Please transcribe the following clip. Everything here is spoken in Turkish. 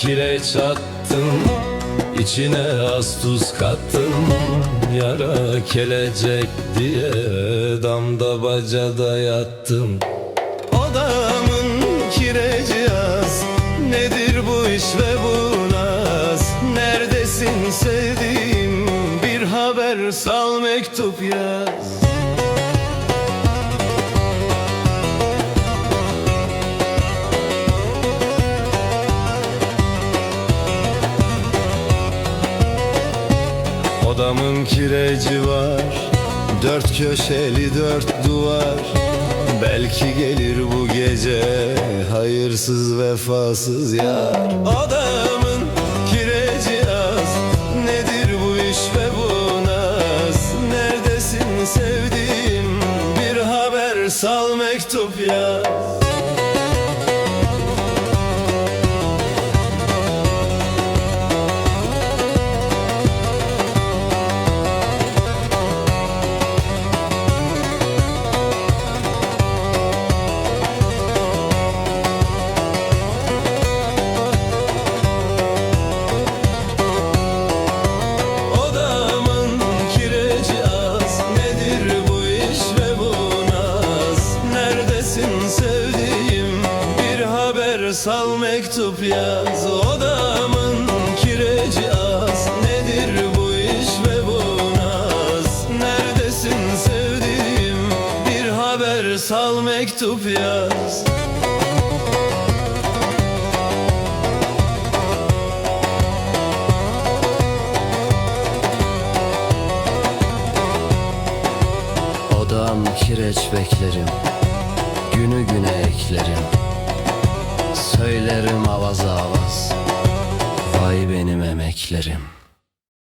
kireç attım İçine az tuz kattım Yara kelecek diye Damda bacada yattım. Odamın kireci az Nedir bu iş ve bu naz? Neredesin sevdiğim Bir haber sal mektup yaz Odamın kireci var. Dört köşeli dört duvar. Belki gelir bu gece Hayırsız vefasız yar. Odamın kireci az. Nedir bu iş ve bu naz? Neredesin sevdiğim Bir haber? Sal mektup yaz sal mektup yaz Odamın kireci az. Nedir bu iş ve bu naz? Neredesin sevdiğim? Bir haber sal mektup yaz. Odam kireç beklerim Günü güne eklerim Söylerim avaz avaz. Vay benim emeklerim